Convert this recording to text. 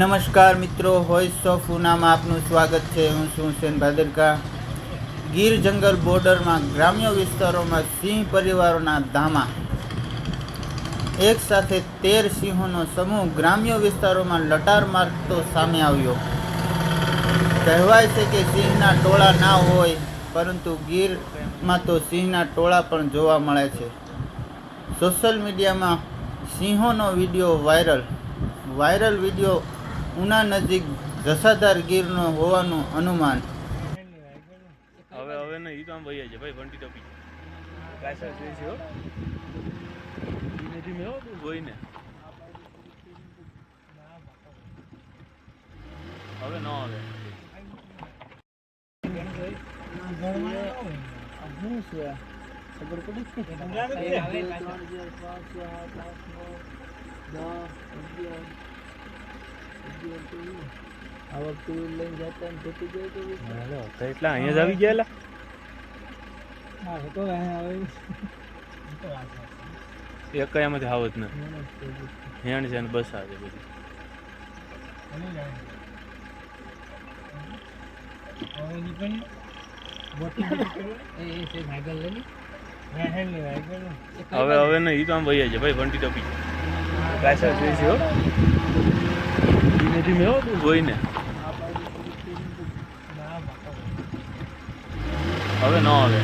નમસ્કાર મિત્રો voice of ઉનામાં આપનું સ્વાગત છે. હું છું સેન ભાદરકા. ગીર જંગલ બોર્ડરમાં ગ્રામ્ય વિસ્તારોમાં સિંહ પરિવારોના ધામા એક સાથે તેર સિંહોનો સમૂહ ગ્રામ્ય વિસ્તારોમાં લટાર મારતો સામે આવ્યો. કહેવાય છે કે સિંહના ટોળા ના હોય, પરંતુ ગીરમાં તો સિંહના ટોળા પણ જોવા મળે છે. સોશિયલ મીડિયામાં સિંહોનો video viral. Viral video Una નજીક જસાદાર ગીરનો હોવાનું અનુમાન. હવે હવે નહીં ઈ તો આમ વહી છે ભાઈ વંટી ટપી. કાસા જોઈ છે ધીમે ધીમે હો તું જોઈ ને ન તો એટલા અહીંયા જ આવી ગયેલા એક કયામાંથી આવત ને હેણ છે ને બસ આવે બધી હવે હવે નહીં, એ તો આમ વહી છે. ભાઈ વંટી ટપી. કાસા જોઈ છે હો. ધીમે ધીમે હો તું જોઈ ને હવે ન આવે.